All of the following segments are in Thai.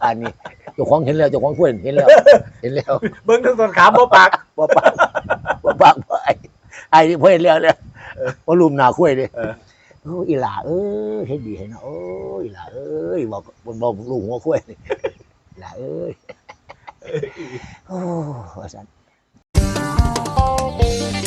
ผ่านนี่เจ้าของเห็นแล้วเจ้าของคุยเห็นแล้ว เห็นแล้วเบิ้งทั้งต้นขาบ่ปากบ่ปากบ่ปากบ่ไอ้ไอ้นี่เพิ่นเห็นแล้วเนี่ยบ่ลุมหน้าคุยดิเออโอ้อีหล่าเอ้ยเฮ็ดดีให้เนาะโอ้อีหล่าเอ้ยบอกบ่บอกลูกหัวคุยนี่อีหล่าเอ้ยโอ้ว่าซั่นตี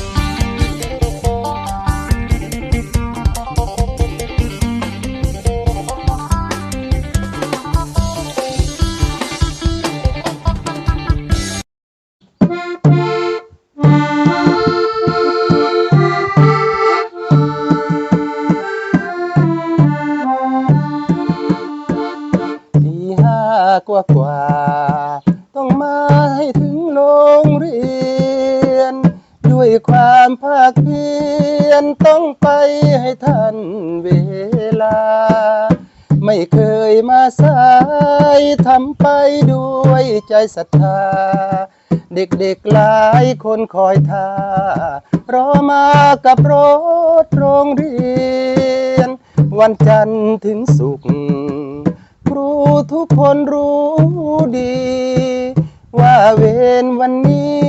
ศรัทธา เด็กๆหลายคนคอยท่ารอมากับรถโรงเรียน วันจันทร์ถึงศุกร์ครูทุกคนรู้ดี ว่าเวรวันนี้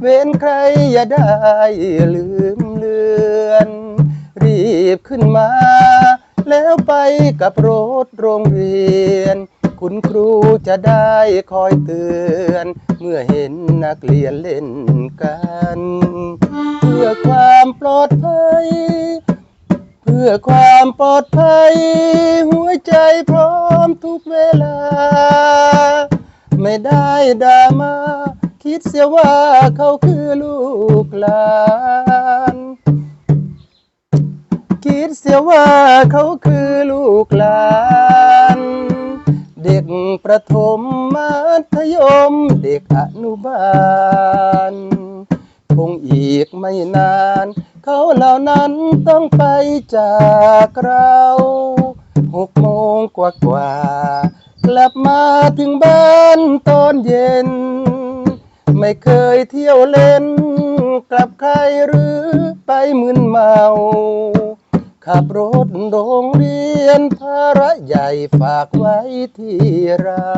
เวรใครอย่าได้ลืมเลือน รีบขึ้นมา แล้วไปกับรถโรงเรียน คุณครูจะได้คอยเตือน เมื่อเห็นนักเรียนเล่นกัน เหล่านั้นต้องไปจากเราหกโมงกว่ากว่า กลับมาถึงบ้านตอนเย็น ไม่เคยเที่ยวเล่น กลับใครหรือไปมึนเมา ขับรถโรงเรียนภาระใหญ่ฝากไว้ที่เรา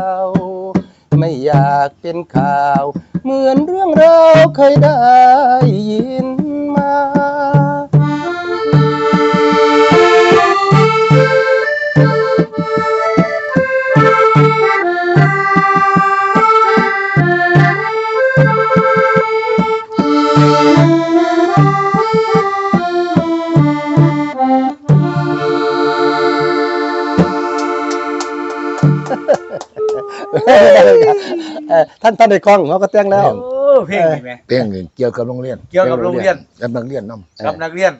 ไม่อยากเป็นข่าว เหมือนเรื่องเราวเคยได้ยินมา ท่านท่านในกล้องเขาก็แต่งแล้ว โอ้เพลงนี่แหม เพลงนี่เกี่ยวกับโรงเรียนเกี่ยวกับโรงเรียน กับนักเรียนนำกับนักเรียน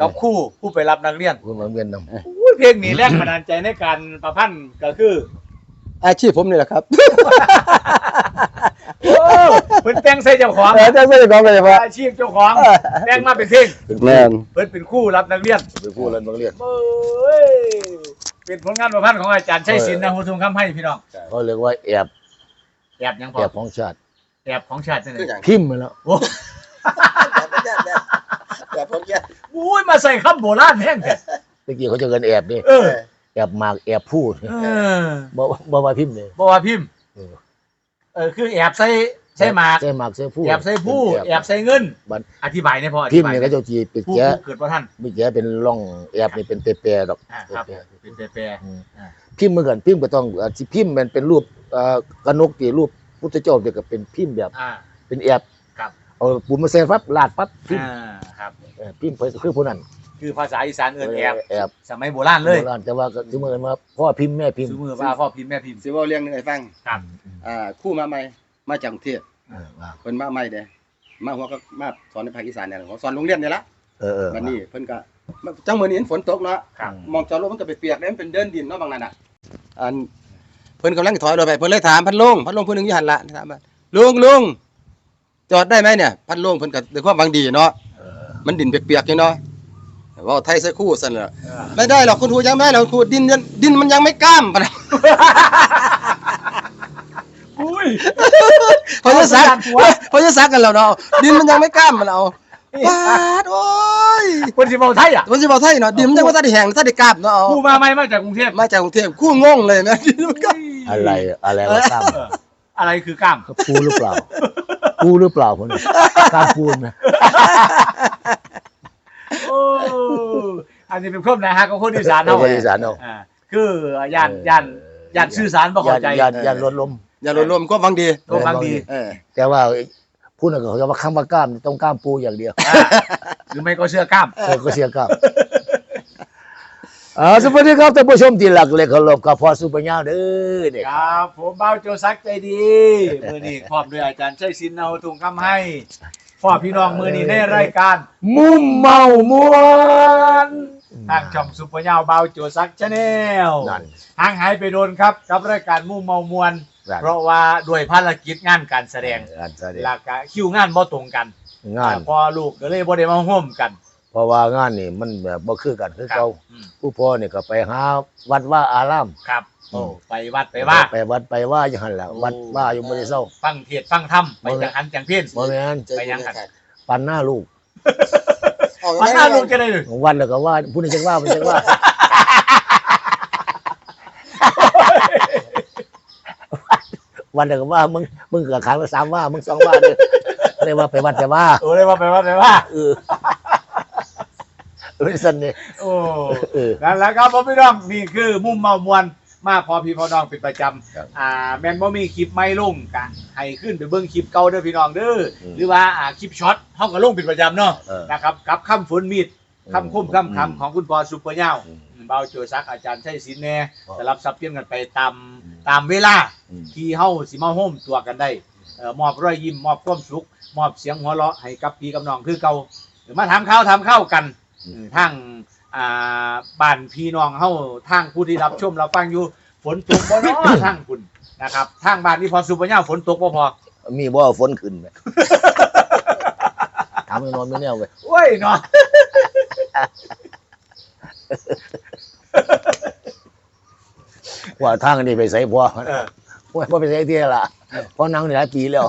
กับครู่ผู้ไปรับนักเรียนผู้โรงเรียนนำอุ้ยเพลงนี้แรงบันดาลใจในการประพันธ์ก็คืออาชีพผมนี่แหละครับโอ้เพิ่นแต่งใส่เจ้าของเออแต่ไม่ได้กล้องเลยว่าอาชีพเจ้าของแต่งมาเป็นเพลงเป็นแม่นเพิ่นเป็นครู่รับนักเรียนเป็นผู้เรียนโรงเรียนเอ้ยเป็นผลงานประพันธ์ของอาจารย์ชัยศิลป์นะฮูทุงคำให้พี่น้องเขาเรียกว่าแอบแอ บยังพแออบของชาติแอบของชาติจังได๋พิมพ์มาแล้ว โอ้แบบผมแย่อุ้ยมาใส่คำโบราณแห้งแท้เมื่อกี้เขาจะเกินแอบนี่เออแอบหมากแอบพูดเออบ่บ่มาพิมพ์เลยบ่ว่าพิมพ์ เออเออคือแอบใส่ใส่หมาก ใส่หมากใส่พูด แอบใส่ผู้เป็นแอบใส่เงิน บัด อธิบายเนี่ยพออพิธิมพ์บายเนี่ยก็เจ้าจีปิดผู้แกะผู้เกิดบ่ทันปิดแกะเป็นร่องแอบนี่เป็นเปรย์ๆดอกอ่าครับ เปรย์เป็นแปรๆอืมอ่า พิมพ์เหมือนกันพิมพ์ก็ต้องอ่าสิพิมพ์มันเป็นรูป เอ่อกระนกตีรูปพุทธเจ้าเดียวกับเป็นพิมพ์แบบ อ่า เป็นแอบครับ เอาปุ่มมาใส่ปั๊บลาดปั๊บพิมพ์อ่าครับ เออพิมพ์ไปคือผู้นั้นคือภาษาอีสานเอิ้นแอบแอบสมัยโบราณเลยโบราณแต่ว่าก็ถึงมือมาพ่อพิมพ์แม่พิมพ์ซื้อมือว่าพ่อพิมพ์แม่พิมพ์ สิเว่าเรื่องหนึงให้ฟังครับ อ่าครู่มาใหม่มาจากกรุงเทพเออว่าเพิ่นมาใหม่เด้มาหัวก็มาสอนในภาคอีสานเนี่ยแหละสอนโรงเรียนนี่ละเออเออวันนี้เพิ่นก็จังมื้อนี้เห็นฝนตกเนาะครับ มองจอดรถมันก็ไปเปียกแล้วมันเป็นเดินดินเนาะบางนั้นอะอันเพิ่นกำลังถอยรถไปเพิ่นเลยถามพันลุงพันลุงผู้หนึงอยู่หั่นละถามว่าลุงลุงจอดได้ไหมเนี่ย พันลุงเพิ่นก็ด้วยความหวังดีเนาะเออมันดินเปียกๆอยู่เนาะเว่าไทยใส่คู่ซั่นแหละเออไม่ได้หรอกคุณครูยังไม่ได้หรอกครูดินยังดินมันยังไม่กล้ามปะนะอุ้ยเขาจะซักเอาไปดันหัวเขาจะซักกันแล้วเนาะดินมันยังไม่กล้ามมันเอา ปาดโอ้ยคนสิเว้าไทยอะมันสิบอกไทยเนาะดิมนจังว่าถ้าได้แห้งถ้าได้กราบเนาะเอาผู้มาใหม่มาจากกรุงเทพมาจากกรุงเทพคู่งงเลยนะอะไรอะไรวะกล้ามเอออะไรคือกล้ามปูหรือเปล่าปูหรือเปล่าคนนี้กล้ามปูนนะโอ้อันนี้เป็นครบนะฮะของคนอีสานเราเนาะคนอีสานเนาะอ่าคือย่านย่านย่านสื่อสารบ่เข้าใจยานยานรถลมอย่าหลดลมก็ฟังดีโทรฟังดี เออแต่ว่า พูดหน่อยก็เขาจะว่าคำว่ากล้ามต้องกล้ามปูอย่างเดียวอ่าหรือไม่ก็เสื้อกล้าม เออก็เสียกล้ามอ่าสวัสดีครับท่านผู้ชมที่หลักเลยเคารพกับพ่อสุปัญญาเด้อเด็กครับ ผมเบ้าโจซักใจดีมือนี้พร้อมด้วยอาจารย์ชัยศิลป์เอาทุงคำให้พ่อพี่น้องมือนี้ในรายการ มุมเมามวนทางช่องซุปเปอร์ยาวเบาโจซักชาแนลนั่นห่างหายไปโดนครับ กับรายการมุ่งเมามว ลนั่นเพราะว่าด้วยภารกิจงานการแสดงงานแสดงหลักะคิวงานบ่ตรงกันงานพอลูกก็เลยบ่ได้มาร่วมกัน เพราะว่างานนี่มันแบบบ่คือกันคือเก่าอืมผู้พ่อนี่ก็ไปหาวัดว่าอารามครับโอ้ไปวัดไปว่า ไปวัดไปว่าอย่างนั้นแหละโอ้วัดว่าอยู่บ่ได้เศร้าฟังเทศน์ฟังธรรมไปจังหันจังเพี้ยนบ่แม่นไปยังกันปันหน้าลูกฟังหน้าลูกจะได้เลยวันแล้วก็ว่าผู้นี้จังว่าผู้นี้จังว่า วันแล้วก็ว่ามึงมึงกับขายมาสามว่ามึงสองว่าเด้อเรียกว่าไปวัดแต่ว่าโอ้เลยว่าไปวัดไปว่าเออเออสันนี่โอ้เออนั่นแหละครับพ่อพี่น้องนี่คือมุ่มเมามวลมาพอพี่พอน้องเป็นประจครับำอ่าแมนบ่มีคลิปไม่ลงกะให้ขึ้นไปเบิ่งคลิปเก่าเด้อพี่น้องเด้ออมหรือว่าอ่าคลิปช็อตเฮาก็ลงเป็นประจำเนาะเออนะครับกับคำฝนมีดคำคมคำคำของคุณปอซุปเปอร์เน่าอืมเบาโจซักอาจารย์ชัยศิลป์แน่อ๋อจะรับทรัพย์เพียงกันไปตามอืม ตามเวลาอืม ที่เฮาสิมาโฮมตัวกันได้เอ่อมอบรอยยิ้มมอบความสุข มอบเสียงหัวเราะให้กับพี่กับน้องคือเก่าหรือมาถามข้าวถามข้าวกันอืม เออทางอ่าบ้านพี่น้องเฮาทางผู้ที่รับชมรับฟังอยู่ฝนตกบ่เนาะ ทางคุณนะครับทางบ้านที่พอสุปัญญาฝนตกบ่พอ มีบ่ฝนขึ้นไหม ถามไอ้นอนไม่แน่เว้ยโอ้ยเนาะ ว่าทางนี้ไปใส่พ่อเออว่าพ่อไปใส่เที่ยละพ่อนั่งนี่หลายปีแล้ว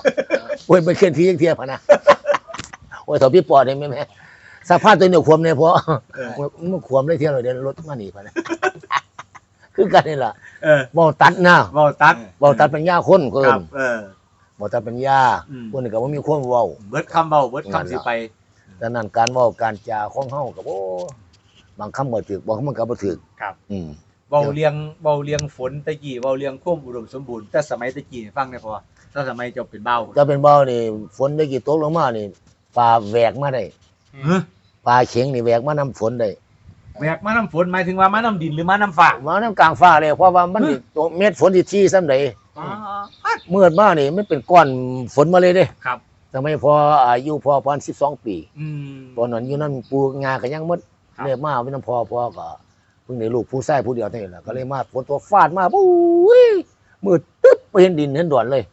โอ้ยไปเคลื่อนที่ยังเที่ยพะนะโอ้ยถอพี่ปอดได้ไหมแม่สภาพตัวเนี่ยความเนี่ยพอเออมันความได้เที่ยวเลยเดินรถมาหนีพะนะคือกันนี่แหละเออบ่ตัดหน้าเว้าตัดบ่ตัดปัญญาคนก็คเอิ้รับนเออบ่ตัดปัญญาอืมคนนี้ก็บ่มีความเว้าเบิดคำเบาเบิดคำสิไปดังนั้นการเว้าการจาของเฮาก็บ่บางคำบ่ถูกบางคำมันก็บ่ถูกครับ อืม เบาเลียงเบาเลียงฝนตะกี้เบาเลียงควบอุดมสมบูรณ์แต่สมัยตะกี้ฟังได้พอถ้าสมัยเจ้าเป็นเบาถ้าเป็นเบ้านี่ฝนได้กี่ตกลงมานี่ปลาแหวกมาได้เฮ้ยปลาเข็งนี่แหวกมาน้ำฝนได้แบกมาน้ำฝนหมายถึงว่ามาน้ำดินหรือมาน้ำฟ้ามาน้ำกลางฟ้าเลยเพราะว่ามันนี่ตัวเม็ดฝนที่ที่ซ้ำใดอ๋อเมื่อมานี่มันเป็นก้อนฝนมาเลยเด้ครับสมัยพออายุพอประมาณ12ปีอืมตอนนั้นอยู่นั่นปลูกงาก็ยังหมดครับเลยมาเป็นน้ำพอพอก็ เพิ่งได้ลูกผู้ชายผู้เดียวเท่านั้นแหละก็เลยมาฝนตัวฟาดมาปุ้ยมืดตึ๊บไปเห็นดินเห็นด่วนเลย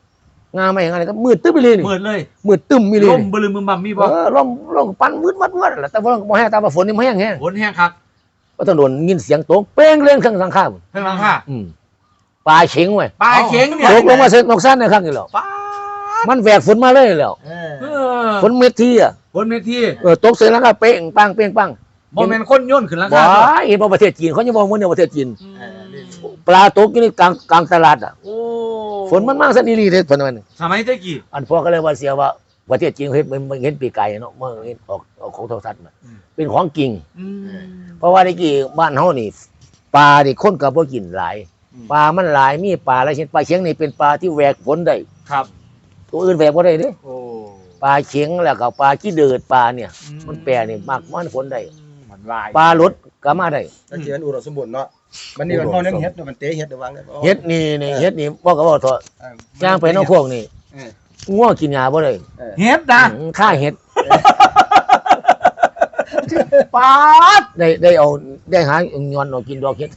งาไม่เห็นอะไรก็มืดตึ๊บไปเลยนี่มืดเลยมืดตึ้มมีเลยลมนี่บลืมมึมบัมมีบ่เออลมลมปันมืดมัดมัดแหละแต่ว่าบ่แห้งตามว่าฝนนี่มันแห้งแห้งฝนแห้งครับก็ต้องโดนยินเสียงตกเป้งเล่งข้างสังข้ามเพิ่งหลังค่ะอืมปลาเข็งไว้ปลาเข็งเนี่ยตกลงมาเสร็จนกสั้นในข้างนี่แหล้วปลามันแหวกฝนมาเลยแล้วเออฝนเม็ดที่อะฝนเมทีเออตกเสร็จแล้วก็เป้งปังเป้งปัง บ่แม่นคนโย่นขึ้นหลังว้าคาด้วยเห็นบ่ประเทศจีนเขาจะบอกว่าเนี่ยประเทศจีนเออนี่ปลาตกอยู่ในกลางกลางตลาดอะโอ้ฝนมันมากสันนิลีเลยฝนมันสมัยตะกี้อันพ่อก็เลยว่าเสียว่าประเทศจีนเขาเห็นมันเห็นปีไก่เนาะเมื่อเห็นออกออกของโทรทัศน์น่ะอืมเป็นของจริงอืมเพราะว่าในกี่บ้านเฮานี่ปลาที่คนก็บ่กินหลายอืมปลามันหลายมีปลาอะไรเช่นปลาเชียงนี่เป็นปลาที่แหวกฝนได้ครับ ตัวอื่นแหวกบ่ได้เด้โอ้ปลาเชียงแล้วก็ปลาขี้เดือดปลาเนี่ย มันแปรนี่มากมันฝนได้มัน วายปลาลดก็มาได้ตะเกียนอุดมสมบูรณ์เนาะมันนี่มันพอเรื่องเฮ็ดเดี๋ยวมันเตะเฮ็ดเดี๋ยววางได้บ่เฮ็ดนี่นี่เฮ็ดนี่บ่ก็บ่เถอะเออย่างไปน้องพวกนี่เออง่วงกินหญ้าบ่ได้เฮ็ดนะอืมค่าเฮ็ดปาดได้ได้เอาได้หาย้อนเอากินดอกเฮ็ด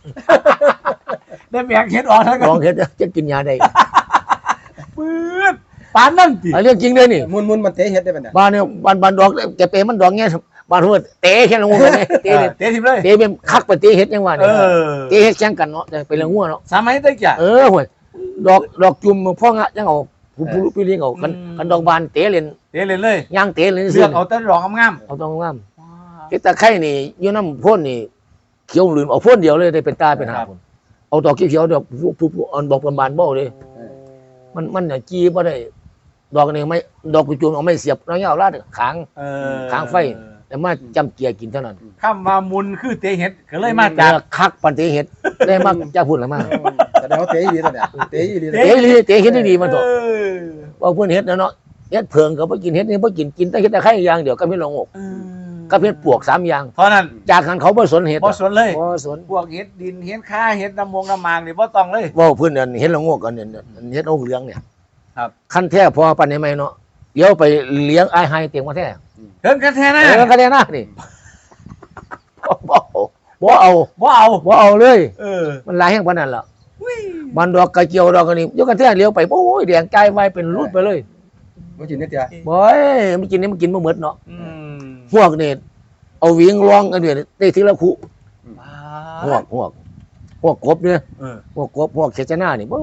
ได้แบกเฮ็ดออกแล้วก็ดอกเฮ็ดจะกินหญ้าได้ปื๊ดปานนั่นติอันเรื่องจริงเด้อนี่มุนมุนมันเตะเฮ็ดได้ปะเนี่ยบ้านเนี่ยบ้านบ้านดอกแกเปมันดอกเงี้ย บ้านหัวเตะแค่ละงูเลยเตะเลยเตะทิมเลยเตะเป็นคักไปเตะเฮ็ดยังว่าเอเนี่ยอเตะเฮ็ดแข่งกันเนาะแต่เป็นละงูเนาะสมัยตะกี้เออห่วยดอกดอกจุ่มพ่องะยังเอาผู้ผู้ผู้เลี้ยงเอากันอืมกันดอกบานเตะเล่นเตะเลยเลยย่างเตะเล่นเลืซื่ออกเอาแต่ดอกงามเอาต้องงามๆเฮ็ดตะไคร้นี่อยู่น้ำพ่นนี่เขียวลืมเอาพ่นเดียวเลยได้เป็นตาเป็นหาครับคนเอาดอกเขียวๆดอกผู้ผู้ผู้อ่อนดอกบานๆบ่เลยมันมันน่ะจี้บ่ได้ดอกนี่ไม่ดอกกุจูนเอาไม่เสียบแล้วเอาลาดขางเออค้างไฟ แต่มาจำเกียร์กินเท่านั้นข้ามมามุนคือเตะเห็ดก็เลยมาจากเออคักปันเตเฮ็ดได้มาจะพูดละมาแสดงว่าเตะอีหลีตัวเนี่ยเตะอีหลีตัวเตะลีเตะเฮ็ดดีๆมันเอตัวอว่าเพิ่นเฮ็ดนะเนาะเฮ็ดเพิงก็บ่กินเฮ็ดนี่บ่กินกินแต่เฮ็ดตะไคร้อย่างเดียวกับเฮ็ดละงกกับเฮ็ดปวกสามอย่างเพราะนั้นจากนั้นเขาบ่สนเฮ็ดบ่สนเลยบ่สนพวกเห็ดดินเห็ดข้าเห็ดน้ำมงน้ำมางนี่บ่ต้องเลยเว้าเพิ่นอันเฮ็ดละงกอันนี้อันเฮ็ดองเหลืองเนี่ยครับคันแท้พอปานนี้ไหมเนาะเดี๋ยวไปเลี้ยงอ้ายไฮเตียงมาแท้ เดินกันแท้นะเออคันแท้นะนี่บ่เอาบ่เอาบ่เอาบ่เอาเลย เออมันหลายแห่งปานนั้นล่ะมันดอกกระเจียวดอกอันนี้ยกกันแท้เลี้ยวไปโอ้ยแดงใจไว้เป็นรุดไปเลยบ่กินนิดเดียวบ่ยมันกินนี่มันกินบ่หมดเนาะอืมพวกนี่เอาวิ่งรองกันเนี่ยได้ทีละคู่พวกพวกพวกกบเนี่ยเออพวกกบพวกเขจนานี่บ่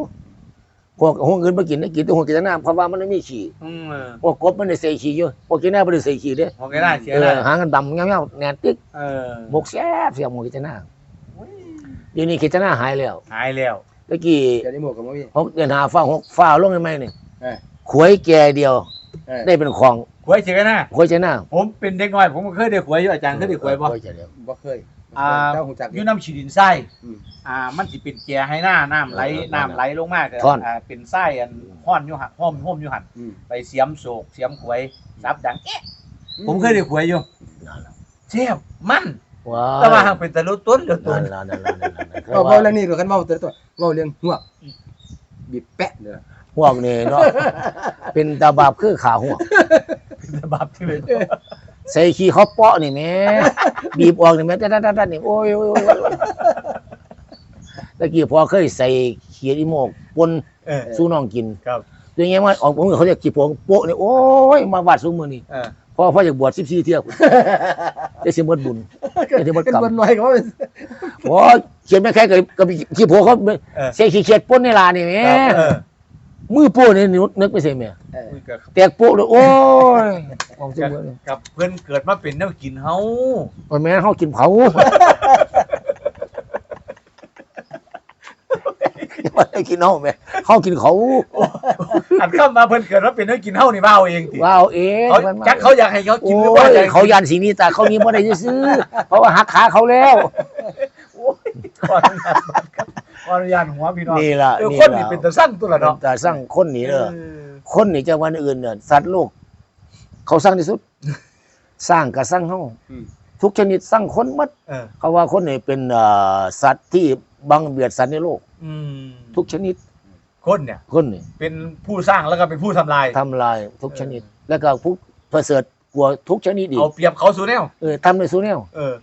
พวกห้องอื่นบ่กินได้กินแต่ห้องเขจนาเพราะว่ามันไม่มีขี้อืมพวกกบมันได้ใส่ขี้อยู่พวกเขจนาบ่ได้ใส่ขี้เด้โอเคได้เสียเอได้อหางกันดำเงี้ยวๆแน่นติ๊กเออหมกแซ่บเสียบหมกเขจนาเดี๋ยวนี้เขจนาหายแล้วหายแล้วตะกี้เดี๋ยวนี้หมวกกับบ่มีหกเดือนหาฟ้าหกฟ้าลงได้ไหมนี่เออ ขวยแก่เดียว เออได้เป็นของขวยเสียกันนะขวยเขจนาผมเป็นเด็กน้อย ผมก็เคยได้ขวยอยู่อาจารย์เคยได้ขวยบ่ขวยเขจเดียวบ่เคย อ่าเจ้าหูจักออยู่ยู่น้ำฉีดินไส้อืมอ่า มันสิเป็นแก่ให้หน้าน้ำไหลเออน้ำไหลลงมากท่อน อ่าเป็นไส้อันห้อนอยู่หักห้อมห้อมอยู่หันอืม ไปเสียมโศกเสียมขวยซับดังเอ๊ะผมเคยได้ขวยอยู่นั่นล่ะเจ็บมันว้าแต่ว่าหากเป็นตะลุต้นเหลือตันั่วนล่ะนั่นล่ะนั่นล่ะนั่นล่ะเว้าเว้าเรื่องนี้ก็คันเว้าตัวตัวเว้าเรื่องหัวบีบแปะเด้อพวกนี่เนาะเป็นตาบาปคือขาหัวเป็นตะบับที่เป็น ใส่ขี้เขาเปาะนี่แหม่บีบออกนี่แหม่ดัดๆๆๆนี่โอ้ยโอ้ยโอ้ยโอ้ยตะกี้พอเคยใส่เขียดอีโมกปนเออ สู้น้องกินครับตัวเงี้ยว่าออกผมเขาเรียกขี้โปงโปะนี่โอ้ยมาวัดซุมือนี่เออพอพ่ออยากบวช14เที่ยวได้สิหมดบุญได้สิหมดเป็นกรรมบนลอยก็ว่าเป็น โอ้เขียนไม่แค่กับกับขี้โพเขาเออ ใส่ขี้เขียดปนในลานี่แหม่เออ มือโป้นี่นึกนึกไปใส่แม่เอออุ้ยกับแตกโป๊ะเลยโอ้ยออกซุมือนี่กับเพื่อนเกิดมาเป็นแนวกินเฮามันแม่นเฮากินเผาว่าได้กินเฮาแม่เฮากินเขาอันเข้ามาเพิ่นเกิดมาเป็นแนวกินเฮานี่บ้าเอาเองติว้าวเองเขามันมจักเขาอยากให้เขากินหรือโอ้ว่ายอยากให้เขายันสีนี้แต่เขานี้บ่ได้ซื้อ เพราะว่าหักขาเขาแล้วขออนุญาตบัตรครับข ออนุญาตหัวพี่น้องนี่ล่ะเออนี่คนล่ะนี่เป็นตะสั่งตัวละเนาะแต่สร้างคนนี่เด้อเออคนนี่จังวันอื่นเนี่ยสัตว์โลก เขาสร้างที่สุด สร้างก็สร้างเฮาอืมทุกชนิดสร้างคนหมดเออเขาว่าคนนี่เป็นเอ่อสัตว์ที่บังเบียดสัตว์ในโลกอืมทุกชนิดคนเนี่ยคนนี่เป็นผู้สร้างแล้วก็เป็นผู้ทำลายทำลายทุกชนิด แล้วก็ผู้ประเสริฐกว่าทุกชนิดอีกเอาเปรียบเขาสู่แนวเออทำในโซเนียลเออ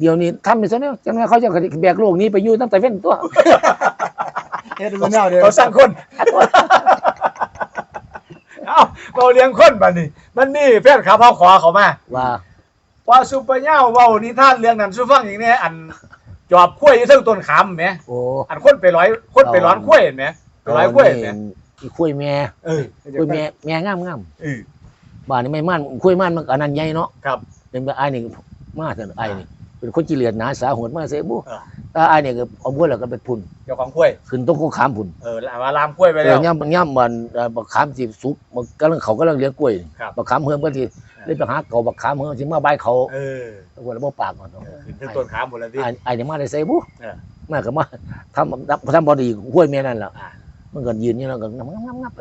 เดี๋ยวนี้ทำในโซเนียลจังไงเขาจะแบกโลกนี้ไปอยู่ตั้งแต่เว้นตัวเฮ็ดเป็นแนวเดียวเขาสร้างคนเอ้าเราเลี้ยงคนบัดนี้ มันนี่แฟนขาเผาขอเขามาว่าว่าซุปเปอร์เน่าเว้านิทานเรื่องนั้นสู้ฟังอีกแน่อันจอบขั้วยอยู่เทั้งต้นขามแหมโอ้อันคนไปร้อยคนไปร้อนขั้วยเห็นไหมไปร้อยขั้วยเห็นไหมอีคุยแม่เออคุยแม่แม่งามงามเออบ้านนี้ไม่มั่นคุยมั่นมันก็อันนั้นใหญ่เนาะครับเป็นแบบไอ้นี่มาเถอะไอ้นี่ เป็นคนจิเลียดหนาสาโหดมาเสียบุเออตาไอ้นี่ก็เอาบัวแล้วก็เป็นพุ่นเจ้าของขั้วย ขึ้นต้องก็ขามพุ่นเออมาลามขั้วยไปเอแล้วอย่ำย่ำมันเอ่อบักขามสิสุกมันกำลังเขากำลังเลี้ยงกล้วยครับ บักขามเฮิมก็ทีเล่นไปหาเก่าบักขามเฮิมสิมาใบายเขาเออตะวันแล้วบ่ปากก่อนเนาะขึ้นเทั้งต้นขามหมดแล้วที่ไอ้ไอ้นี่มาได้ใส่บุเออมาก็มาทำทำบอดีห้วยแม่นั่นแหละอ่า มันก็ยืนอยู่แล้วก็งับงับงับงับไป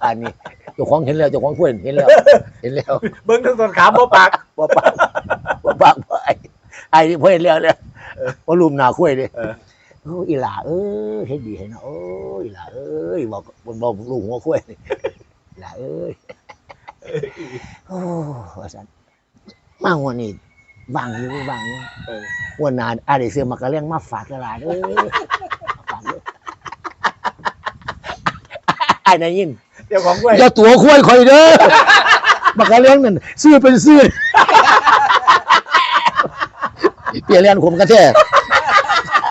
ผ่านนี่เจ้าของเห็นแล้วเจ้าของห้วยเห็นแล้ว เห็นแล้ว เบิ้งเทั้งต้นขามบ่ปาก บ่ปากบ่ปากบ่ไอ้ไอ้นี่พ่อเห็นแล้วเนี่ยบ่ลุมหน้าห้วยเด้เออโอ้อีหล่าเอ้ยเฮ็ดดีให้นะโอ้ยอีหล่าเอ้ยบอกบอกลูกหัวห้วยนี่อีหล่าเอ้ยโอ้ว่าซั่นมาหัวนี่บางอยู่บางอยู่เออวันหนานอาได้เสื้อมากระเลี้ยงมาฝากตลาดเอ้ยฝากเลยไอ้นายยินเจ้าของขั้วยอย่าตัวควายคอยเด้อมากระเลี้ยงนั่นซื้อเป็นซื้อ เปลี่ยนเรียนขมกันแท้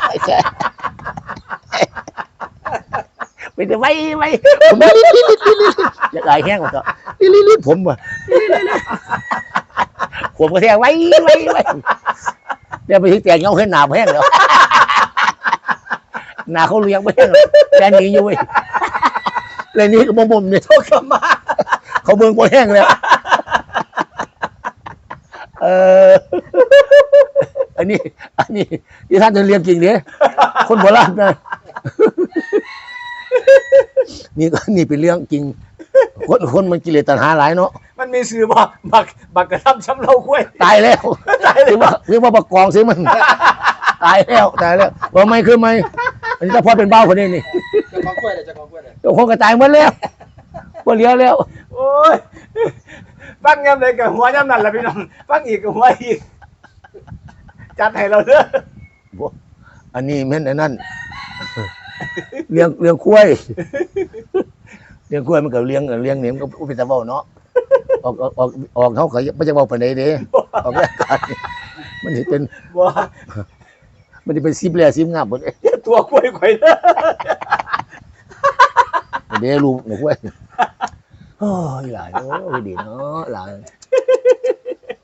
ไปเป็นแต่ไว้ไว้ผมลิลิลิลิลิลิจะกายแห้งหมดแล้วลิลิลิผมว่ะผมก็แทงไว้ไว้ไว้เดี๋ยวไปที่แต่งเงาเห็นหนาแห้งแล้วหนาเขาเลี้ยงไม่แห้งเลยแกหนีอยู่เว้ยเลยนี่ก็บ่มเนี่ยโชคกมาเขาเบิ่งบ่แห้งแล้วเออ อันนี้ อันนี้ที่ท่านจะเรียนจริงเนี่ยคนโบราณนะนี่ก็นี่เป็นเรื่องจริง คนคนมันกิเลสตัณหาหลายเนาะมันมีสื่อบ่บักบักกระทำช้ำเล่าคุ้ยตายแล้วตายเลเรียยกว่าเรียกว่าประกองซิมัน ตายแล้วตายแล้วว่าไม่คือไม่อันนี้ถ้าพอเป็นเบ้าคนนี้นี่จะของกล้วยเลยจะของกล้วยเลยเจ้าของก็ตายหมดแล้วบ่เหลือแล้วโอ้ยฟังย้ำเลยกับหัวย้ำนั่นแหละพี่น้องฟังอีกกับหัวอีก จัดให้เราเด้ออันนี้แม่นอันนั้น เลี้ยงเลี้ยงกล้วย เลี้ยงกล้วยมันก็เลี้ยงเลี้ยงเนี่ยมันก็เป็นตะเว้าเนาะ ออกออกออกออกเขาก็ไม่จะเว้าปานใดเด้ออกรายการนี่มันสิเป็น บ่มันสิเป็นซิบแลซิบงามหมดเด้ตัวกล้วยข่อยเด้อเด้ลูกหนูกล้วยโอ้ยหลานโอ้ยดีเนาะหลานโ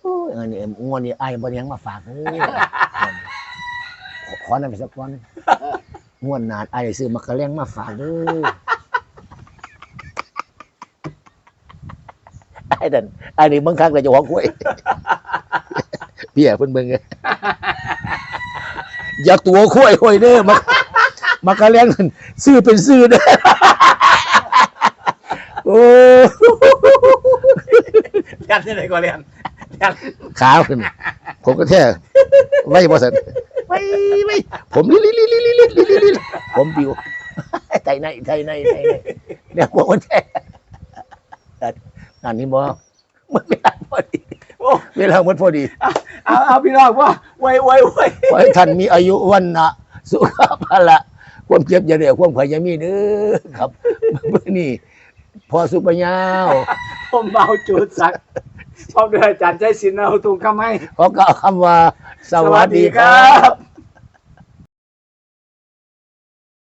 อ้ยอันนี้งวดนี้อ้ายบ่ยังมาฝากเด้อขอขอนั่นไปสักวันงวดหนานอ้ายซื้อมักกะแรงมาฝากเด้อไอ้นั่นไอ้นี่บางครั้งเราจะหัวกล้วยพี่อยากเพิ่นเบิ่งไงอย่าตัวกล้วยห้อยเด้อมามากระเลี้ยงนั่นซื้อเป็นซื้อเด้อโอ้ยันที่ไหนก่อนเรียน ยันขาขึ้น ผมก็แท้ไว้บ่สันไว้ไว้ผมลิลิลิลิลิลิลิลิลิผมปิวไทยในไทยในไทยในเนี่ยพวกมันแท้นั่นนี่บ่มันเวลาพอดีโอ้เวลามันพอดี เอาเอาพี่น้องว่าไวไวไวขอให้ท่านมีอายุวันนะสุขภาละความเจ็บอย่าเดือดความขอยอย่ามีเด้อครับมื้อนี้พอสุปัญญาว ผมเบาจูดสัก พร้อมด้วยอาจารย์ใจศิลป์เอาตุงคำให้ ขอกล่าวคำว่า สวัสดีครับ